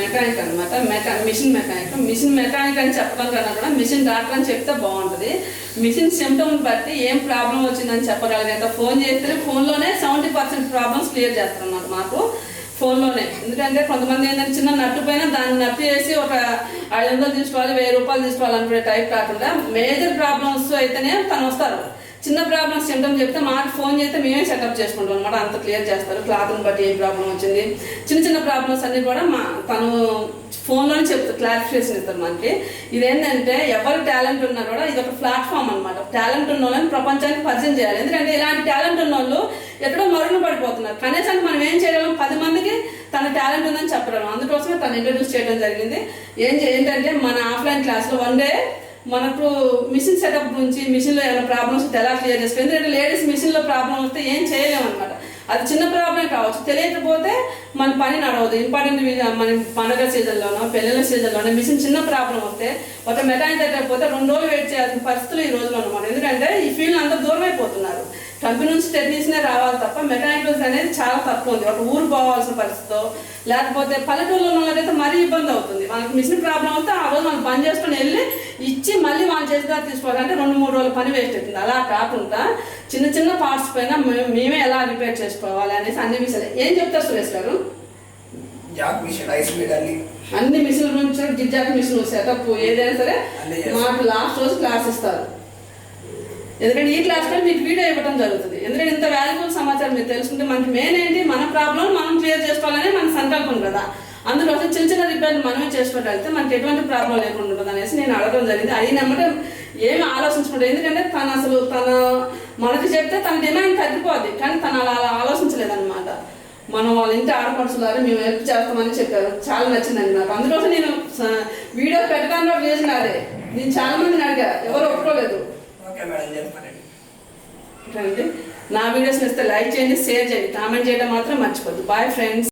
Mechanic అనమాట మెకా machine mechanic machine mechanic అని చెప్పడం కన్నా కూడా మిషన్ డాక్టర్ అని చెప్తే బాగుంటుంది. మిషన్ సిమ్టమ్ బట్టి ఏం ప్రాబ్లం వచ్చిందని చెప్పగలిగేంత ఫోన్ చేస్తే ఫోన్లోనే సెవెంటీ పర్సెంట్ ప్రాబ్లమ్స్ క్లియర్ చేస్తారు అన్నమాట మాకు. ఫోన్లోనే ఎందుకంటే కొంతమంది ఏంటంటే చిన్న నట్టు పైన దాన్ని నట్టు చేసి ఒక ఐదు వందలు తీసుకోవాలి వెయ్యి రూపాయలు తీసుకోవాలి అనుకునే టైప్ కాకుండా మేజర్ ప్రాబ్లమ్స్ అయితేనే తను వస్తారు. చిన్న ప్రాబ్లమ్స్ సిమ్టమ్ చెప్తే మాకు ఫోన్ చేస్తే మేమే సెటప్ చేసుకుంటాం అనమాట అంత క్లియర్ చేస్తారు. క్లాత్ని బట్టి ఏ ప్రాబ్లం వచ్చింది. చిన్న చిన్న ప్రాబ్లమ్స్ అన్ని కూడా మా తను ఫోన్లోనే చెప్తా క్లారిఫికేషన్ ఇస్తారు మనకి. ఇదేంటంటే ఎవరు టాలెంట్ ఉన్నా కూడా ఇది ఒక ప్లాట్ఫామ్ అనమాట టాలెంట్ ఉన్న వాళ్ళని ప్రపంచానికి పరిచయం చేయాలి. ఎందుకంటే ఇలాంటి టాలెంట్ ఉన్న వాళ్ళు ఎక్కడో మరుగున పడిపోతున్నారు. కనీసానికి మనం ఏం చేయగలం? పది మందికి తన టాలెంట్ ఉందని చెప్పగలం. అందుకోసమే తను ఇంట్రడ్యూస్ చేయడం జరిగింది. ఏం ఏంటంటే మన ఆఫ్లైన్ క్లాస్లో వన్ డే మనకు మిషన్ సెటప్ గురించి మిషన్లో ఏమైనా ప్రాబ్లమ్స్ వస్తే ఎలా క్లియర్ చేసుకోవాలి ఎందుకంటే లేడీస్ మిషన్లో ప్రాబ్లం వస్తే ఏం చేయలేము అనమాట అది చిన్న ప్రాబ్లం కావచ్చు. తెలియకపోతే మన పని నడవదు. ఇంపార్టెంట్ మన పండగ సీజన్లోనో పెళ్ళిళ్ళ సీజన్లోనో మిషన్ చిన్న ప్రాబ్లం వస్తే ఒక మెకానిక్ దగ్గర పోతే రెండు రోజులు వెయిట్ చేయాల్సిన పరిస్థితులు ఈ రోజులో అనమాట ఎందుకంటే ఈ ఫీల్డ్ అంతా దూరం అయిపోతున్నారు. కంపెనీ నుంచి టెక్నీషియనే రావాలి తప్ప మెకానికల్స్ అనేది చాలా తక్కువ ఉంది. ఒక ఊరు పోవాల్సిన పరిస్థితితో లేకపోతే పల్లెటూరులో ఉన్న వాళ్ళకైతే మరీ ఇబ్బంది అవుతుంది. మనకి మిషన్ ప్రాబ్లం వస్తే ఆ రోజు మనం పని చేసుకొని వెళ్ళి ఇచ్చి దగ్గర తీసుకోవాలంటే రెండు మూడు రోజుల పని వేస్ట్ అవుతుంది. అలా కాకుండా చిన్న చిన్న పార్ట్స్ పైన మేమే ఎలా రిపేర్ చేసుకోవాలి అనేసి అన్ని విషయాలు ఏం చెప్తారు సురేష్ గారు? మిషన్ అన్ని. మిషన్ల నుంచి జిగ్జాక్ మిషన్ సెటప్ ఏదైనా సరే. మాకు లాస్ట్ రోజు క్లాస్ ఇస్తారు. ఎందుకంటే ఈ క్లాస్లో మీకు వీడియో ఇవ్వడం జరుగుతుంది. ఎందుకంటే ఇంత వాల్యుబుల్ సమాచారం మీరు తెలుసుకుంటే మనకి మెయిన్ ఏంటి? మన ప్రాబ్లం మనం క్లియర్ చేసుకోవాలనే మన సంకల్పం కదా. అందుకోసం చిన్న చిన్న రిపేర్లు మనమే చేసుకోగలిగితే మనకి ఎటువంటి ప్రాబ్లం లేకుండా ఉంటుంది అనేసి నేను అడగడం జరిగింది. అయినమ్మటే ఏమి ఆలోచించుకుంటే ఎందుకంటే తను అసలు తన మనకి చెప్తే తన డిమాండ్ తగ్గిపోద్ది. కానీ తను అలా ఆలోచించలేదన్నమాట. మనం వాళ్ళ ఇంటి ఆడపడుచులాగా మేము హెల్ప్ చేస్తామని చెప్పారు. చాలా నచ్చిందండి నాకు. అందుకోసం నేను వీడియో పెట్టడానికి రీజన్ అదే. నేను చాలా మందిని అడిగా. ఎవరు ఒప్పుకోలేదు. నా వీడియోస్ ఇస్తే లైక్ చేయండి షేర్ చేయండి. కామెంట్ చేయడం మాత్రం మర్చిపోద్దు. Bye friends